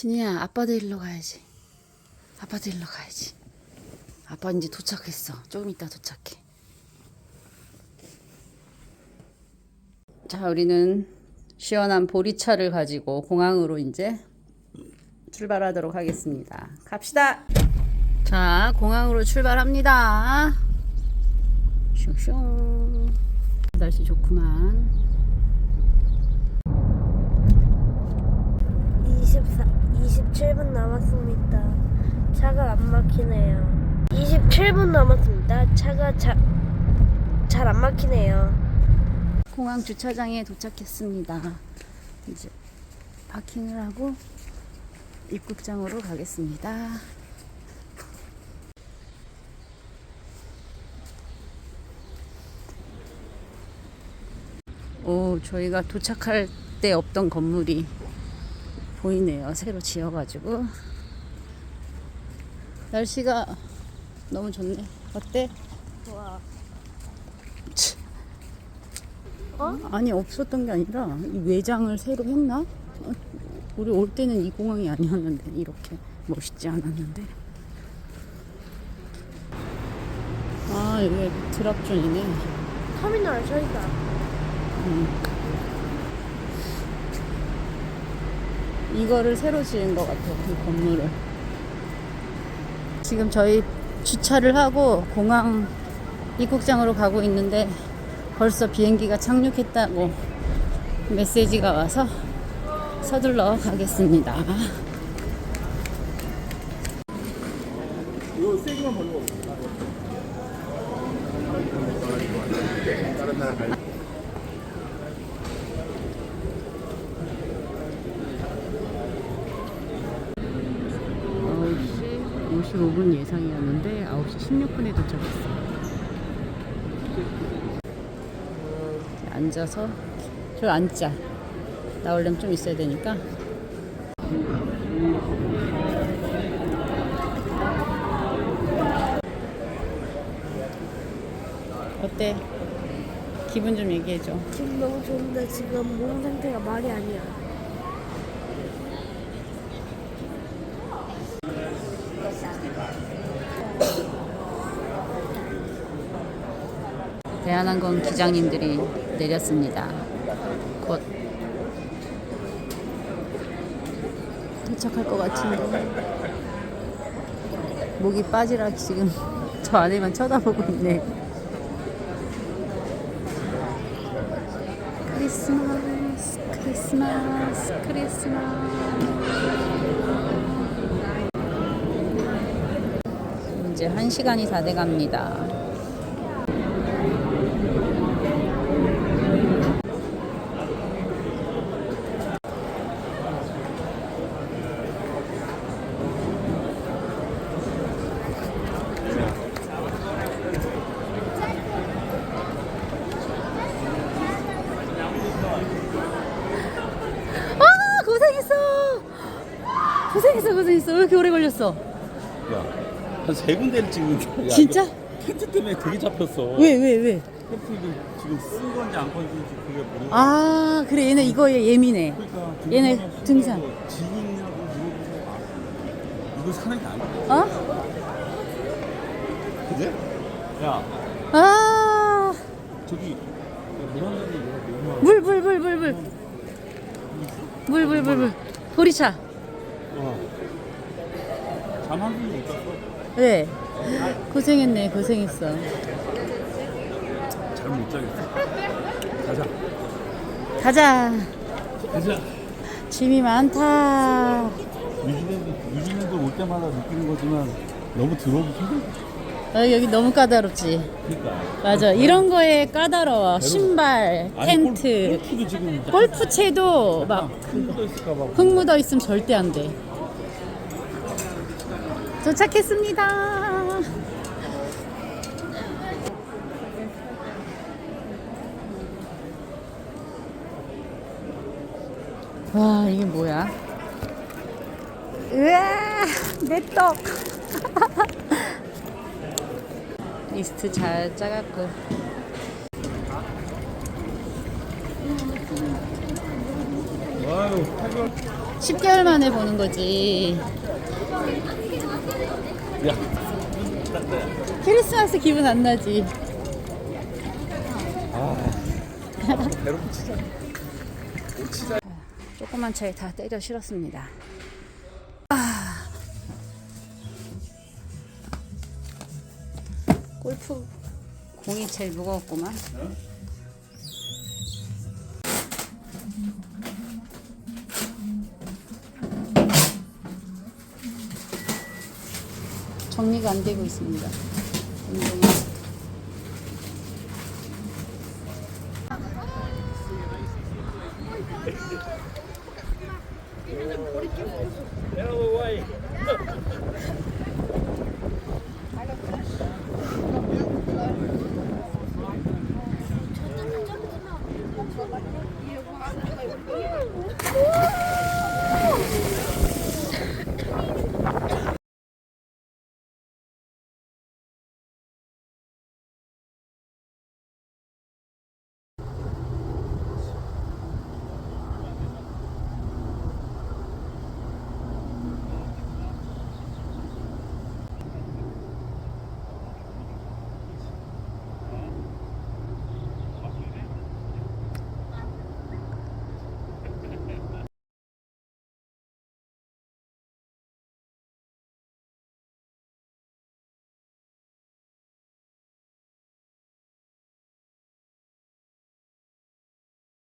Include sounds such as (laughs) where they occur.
진이야, 아빠도 일로 가야지. 아빠도 일로 가야지. 아빠 이제 도착했어. 조금 이따 도착해. 자, 우리는 시원한 보리차를 가지고 공항으로 이제 출발하도록 하겠습니다. 갑시다. 자, 공항으로 출발합니다. 슝슝. 날씨 좋구만. 24, 27분 남았습니다. 차가 안 막히네요. 27분 남았습니다. 차가 잘 안 막히네요. 공항 주차장에 도착했습니다. 이제 파킹을 하고 입국장으로 가겠습니다. 오, 저희가 도착할 때 없던 건물이 보이네요. 새로 지어가지고. 날씨가 너무 좋네. 어때? 와. 치. 어? 아니 없었던 게 아니라 이 외장을 새로 했나? 어, 우리 올 때는 이 공항이 아니었는데 이렇게 멋있지 않았는데. 아 여기 드랍존이네. 터미널 저기다. 이거를 새로 지은 것 같아요. 이 건물을. 지금 저희 주차를 하고 공항 입국장으로 가고 있는데 벌써 비행기가 착륙했다고 메시지가 와서 서둘러 가겠습니다. 이거 세기만 벌고 다른 나라 갈 아홉 시 55분 예상이었는데 9시 16분에 도착했어요. 앉아서 저 앉자. 나오려면 좀 있어야 되니까. 어때? 기분 좀 얘기해줘. 지금 너무 좋은데 지금 몸 상태가 말이 아니야. 대한항공 기장님들이 내렸습니다. 곧 도착할 것 같은데 목이 빠지라 지금 (laughs) 저 안에만 쳐다보고 있네. 크리스마스, 크리스마스, 크리스마스. 이제 한 시간이 다 돼갑니다. 진짜 고생했어. 왜 이렇게 오래 걸렸어? 야, 한 세 군데를 찍는데. 진짜? 이거 때문에 되게 잡혔어. 왜, 왜, 왜? 팬티 이거 지금 쓴 건지 안 건지 그게 모르겠어. 아, 그래. 얘네 이거에 예민해. 그러니까 그 얘네 등산 진인이라고 물어보고 알아. 이거 사는 게 아니야. 어? 그지? 야, 아, 저기 물한잔이 물, 물, 물, 물, 물. 물, 물, 물, 물. 보리차. 잠 한숨도 못 잤어. 왜? 고생했네 고생했어. 잘 못 자겠어. 가자. 가자. 가자. 짐이 많다. 뉴질랜드 뉴질랜드 올 때마다 느끼는 거지만 너무 들어오기 힘들어 어, 여기 너무 까다롭지 그러니까 맞아 이런 거에 까다로워 신발 아니, 텐트 골, 골프도 지금 골프채도 막 흙 묻어 있을까 봐 흙 묻어 있으면 절대 안 돼. 도착했습니다. 와, 이게 뭐야? 으아, 내 떡. (laughs) 리스트 잘 짜갖고. 아유, 해결. 10개월 만에 보는 거지. 야, 크리스마스 기분 안 나지? 배로 치자. 조그만 차에 다 때려 실었습니다. 아. 골프 공이 제일 무거웠구만. 정리가 안 되고 있습니다. 운동이.